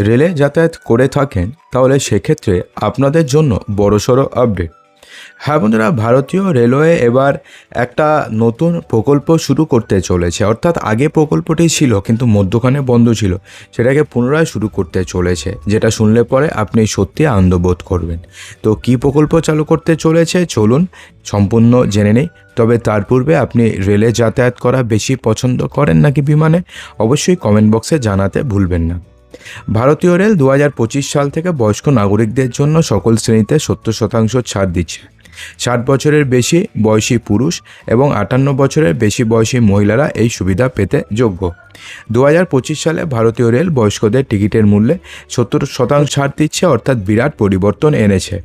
রেলে যাতায়াত করে থাকেন, তাহলে সেক্ষেত্রে আপনাদের জন্য বড়সড় আপডেট হ্যাঁ বন্ধুরা, ভারতীয় রেলওয়ে এবার একটা নতুন প্রকল্প শুরু করতে চলেছে। অর্থাৎ আগে প্রকল্পটি ছিল, কিন্তু মধ্যখানে বন্ধ ছিল। সেটাকে পুনরায় শুরু করতে চলেছে, যেটা শুনলে পরে আপনি সত্যি আনন্দ বোধ করবেন। তো কি প্রকল্প চালু করতে চলেছে? চলুন, সম্পূর্ণ জেনে নেই। তবে তার পূর্বে আপনি রেলে যাতায়াত করা বেশি পছন্দ করেন নাকি বিমানে? অবশ্যই কমেন্ট বক্সে জানাতে ভুলবেন না। ভারতীয় রেল দু হাজার পঁচিশ সাল থেকে বয়স্ক নাগরিকদের জন্য সকল শ্রেণীতে সত্তর শতাংশ ছাড় দিচ্ছে। ষাট বছরের বেশি বয়সী পুরুষ এবং আটান্ন বছরের বেশি বয়সী মহিলারা এই সুবিধা পেতে যোগ্য। দু হাজার পঁচিশ সালে ভারতীয় রেল বয়স্কদের টিকিটের মূল্যে সত্তর শতাংশ ছাড় দিচ্ছে, অর্থাৎ বিরাট পরিবর্তন এনেছে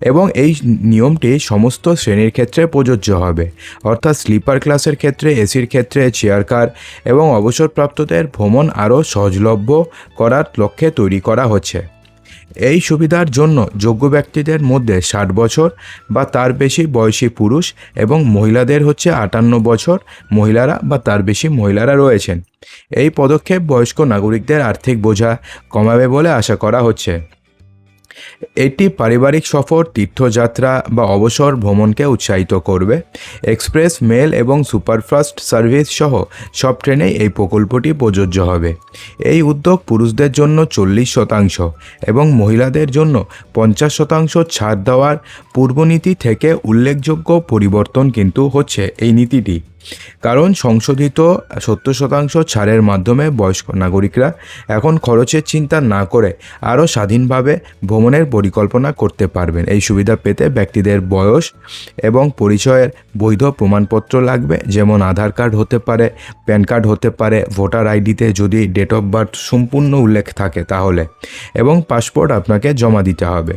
এবং এই নিয়মটি সমস্ত শ্রেণির ক্ষেত্রে প্রযোজ্য হবে, অর্থাৎ স্লিপার ক্লাসের ক্ষেত্রে, এসির ক্ষেত্রে, চেয়ার কার এবং অবসরপ্রাপ্তদের ভ্রমণ আরও সহজলভ্য করার লক্ষ্যে তৈরি করা হচ্ছে। এই সুবিধার জন্য যোগ্য ব্যক্তিদের মধ্যে ষাট বছর বা তার বেশি বয়সী পুরুষ এবং মহিলাদের হচ্ছে আটান্ন বছর মহিলারা বা তার বেশি মহিলারা রয়েছেন। এই পদক্ষেপ বয়স্ক নাগরিকদের আর্থিক বোঝা কমাবে বলে আশা করা হচ্ছে। এটি পারিবারিক সফর, তীর্থযাত্রা বা অবসর ভ্রমণকে উৎসাহিত করবে। এক্সপ্রেস, মেল এবং সুপারফাস্ট সার্ভিস সহ সব ট্রেনেই এই প্রকল্পটি প্রযোজ্য হবে। এই উদ্যোগ পুরুষদের জন্য চল্লিশ শতাংশ এবং মহিলাদের জন্য পঞ্চাশ শতাংশ ছাড় দেওয়ার পূর্বনীতি থেকে উল্লেখযোগ্য পরিবর্তন কিন্তু হচ্ছে এই নীতিটি। কারণ সংশোধিত সত্তর শতাংশ ছাড়ের মাধ্যমে বয়স্ক নাগরিকরা এখন খরচের চিন্তা না করে আরও স্বাধীনভাবে ভ্রমণের পরিকল্পনা করতে পারবেন। এই সুবিধা পেতে ব্যক্তিদের বয়স এবং পরিচয়ের বৈধ প্রমাণপত্র লাগবে, যেমন আধার কার্ড হতে পারে, প্যান কার্ড হতে পারে, ভোটার আইডিতে যদি ডেট অফ বার্থ সম্পূর্ণ উল্লেখ থাকে তাহলে, এবং পাসপোর্ট আপনাকে জমা দিতে হবে।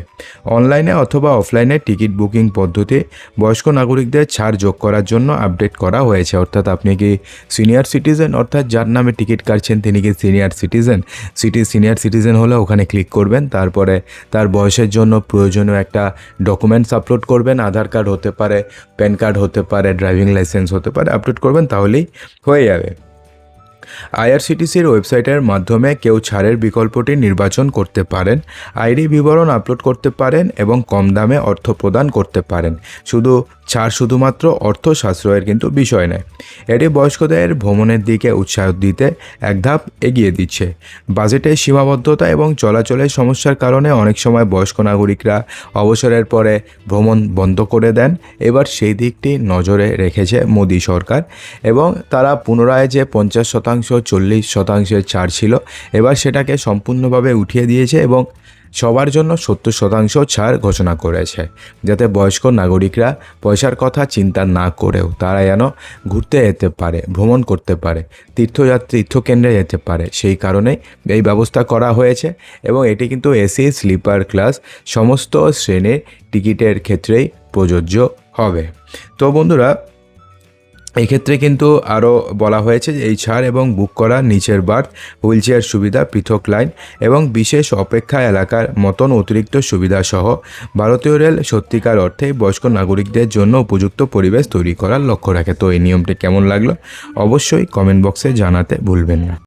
অনলাইনে অথবা অফলাইনে টিকিট বুকিং পদ্ধতি বয়স্ক নাগরিকদের ছাড় যোগ করার জন্য আপডেট করা হয়েছে। অর্থাৎ আপনি কি সিনিয়র সিটিজেন অর্থাৎ যার নামে টিকিট কাটছেন, তিনি কি senior citizen city senior citizen হলে ওখানে ক্লিক করবেন, তারপরে তার বয়সের জন্য প্রয়োজনীয় একটা ডকুমেন্টস আপলোড করবেন, আধার কার্ড হতে পারে প্যান কার্ড হতে পারে ড্রাইভিং লাইসেন্স হতে পারে আপলোড করবেন, তাহলেই হয়ে যাবে। আইআরসিটিসির ওয়েবসাইটের মাধ্যমে কেউ ছাড়ের বিকল্পটি নির্বাচন করতে পারেন আইডি বিবরণ আপলোড করতে পারেন এবং কম দামে অর্থ প্রদান করতে পারেন। শুধু ছাড় শুধুমাত্র অর্থ সাশ্রয়ের কিন্তু বিষয় নয়। এটি বয়স্কদের ভ্রমণের দিকে উৎসাহ দিতে এক ধাপ এগিয়ে দিচ্ছে। বাজেটের সীমাবদ্ধতা এবং চলাচলের সমস্যার কারণে অনেক সময় বয়স্ক নাগরিকরা অবসরের পরে ভ্রমণ বন্ধ করে দেন। এবার সেই দিকটি নজরে রেখেছে মোদী সরকার এবং তারা পুনরায় যে পঞ্চাশ শতাংশ, চল্লিশ শতাংশের ছাড় ছিল, এবার সেটাকে সম্পূর্ণভাবে উঠিয়ে দিয়েছে এবং সবার জন্য সত্তর শতাংশ ছাড় ঘোষণা করেছে, যাতে বয়স্ক নাগরিকরা পয়সার কথা চিন্তা না করেও তারা যেন ঘুরতে যেতে পারে, ভ্রমণ করতে পারে, তীর্থযাত্রী, তীর্থকেন্দ্রে যেতে পারে। সেই কারণেই এই ব্যবস্থা করা হয়েছে এবং এটি কিন্তু এসি, স্লিপার, ক্লাস সমস্ত শ্রেণির টিকিটের ক্ষেত্রেই প্রযোজ্য হবে। তো বন্ধুরা এক্ষেত্রে কিন্তু আরও বলা হয়েছে যে এই ছাড় এবং বুক করা নিচের বার্থ, হুইল চেয়ার সুবিধা, পৃথক লাইন এবং বিশেষ অপেক্ষা এলাকার মতন অতিরিক্ত সুবিধাসহ ভারতীয় রেল সত্যিকার অর্থে বয়স্ক নাগরিকদের জন্য উপযুক্ত পরিবেশ তৈরি করার লক্ষ্য রাখে। তো এই নিয়মটি কেমন লাগল? অবশ্যই কমেন্ট বক্সে জানাতে ভুলবেন না।